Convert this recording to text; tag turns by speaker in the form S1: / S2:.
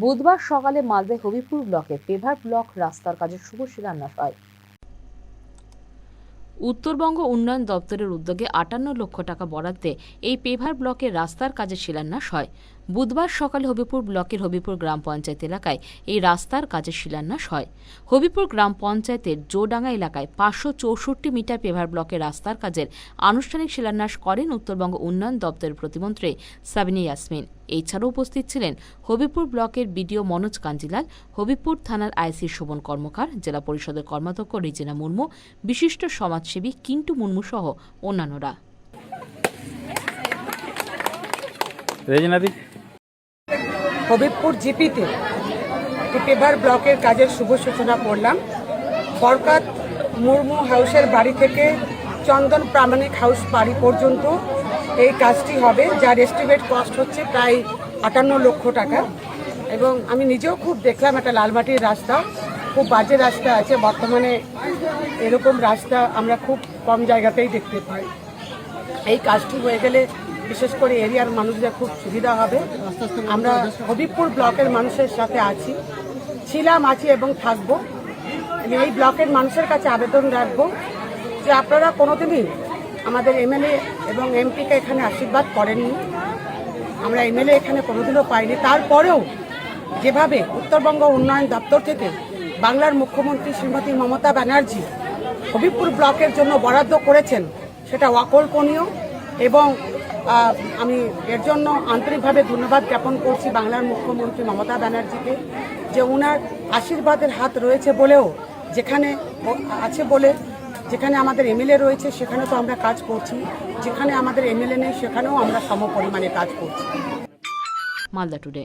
S1: বুধবার সকালে মালদা হবিপুর ব্লকে পেভার ব্লক রাস্তার কাজের শুভ শিলান্যাস হয়। উত্তরবঙ্গ উন্নয়ন দপ্তরের উদ্যোগে আটান্ন লক্ষ টাকা বরাদ্দে এই পেভার ব্লকের রাস্তার কাজের শিলান্যাস হয়। বুধবার সকালে হবিপুর ব্লকের হবিপুর গ্রাম পঞ্চায়েত এলাকায় এই রাস্তার কাজের শিলান্যাস হয়। হবিপুর গ্রাম পঞ্চায়েতের জোডাঙ্গা এলাকায় পাঁচশো চৌষট্টি মিটার পেভার ব্লকের রাস্তার কাজের আনুষ্ঠানিক শিলান্যাস করেন উত্তরবঙ্গ উন্নয়ন দপ্তরের প্রতিমন্ত্রী সাবিনী ইয়াসমিন। এছাড়াও উপস্থিত ছিলেন হবিপুর ব্লকের বিডিও মনোজ কাঞ্জিলাল, হবিপুর থানার আইসি শোভন কর্মকার, জেলা পরিষদের কর্মাধ্যক্ষ রিজিনা মুর্মু, বিশিষ্ট সমাজসেবী কিন্টু মুর্মু সহ অন্যান্যরা।
S2: রেজিনাদি
S3: হবিবপুর জিপিতে একটি পেভার ব্লকের কাজের শুভ সূচনা করলাম বরকাত মুর্মু হাউসের বাড়ি থেকে চন্দন প্রামাণিক হাউস বাড়ি পর্যন্ত এই কাজটি হবে, যার এস্টিমেট কস্ট হচ্ছে প্রায় আটান্ন লক্ষ টাকা। এবং আমি নিজেও খুব দেখলাম একটা লালমাটির রাস্তা, খুব বাজে রাস্তা আছে, বর্তমানে এরকম রাস্তা আমরা খুব কম জায়গাতেই দেখতে পাই। এই কাজটি হয়ে গেলে বিশেষ করে এরিয়ার মানুষদের খুব সুবিধা হবে। আমরা হবিবপুর ব্লকের মানুষের সাথে আছি। ছিলাম, আছি এবং থাকব। এই ব্লকের মানুষের কাছে আবেদন রাখব যে আপনারা কোনোদিনই আমাদের এমএলএ এবং এমপিকে এখানে আশীর্বাদ করেননি। আমরা এমএলএ এখানে কোনোদিনও পাইনি। তারপরেও যেভাবে উত্তরবঙ্গ উন্নয়ন দপ্তর থেকে বাংলার মুখ্যমন্ত্রী শ্রীমতী মমতা ব্যানার্জি হবিবপুর ব্লকের জন্য বরাদ্দ করেছেন, সেটা অকল্পনীয় এবং আমি এর জন্য আন্তরিকভাবে ধন্যবাদ জ্ঞাপন করছি বাংলার মুখ্যমন্ত্রী মমতা ব্যানার্জিকে যে ওনার আশীর্বাদের হাত রয়েছে বলেও যেখানে আছে বলে যেখানে আমাদের এমএলএ রয়েছে সেখানে তো আমরা কাজ করছি। যেখানে আমাদের এমএলএ নেই সেখানেও আমরা সম পরিমাণে কাজ করছি।
S1: মালদা টুডে।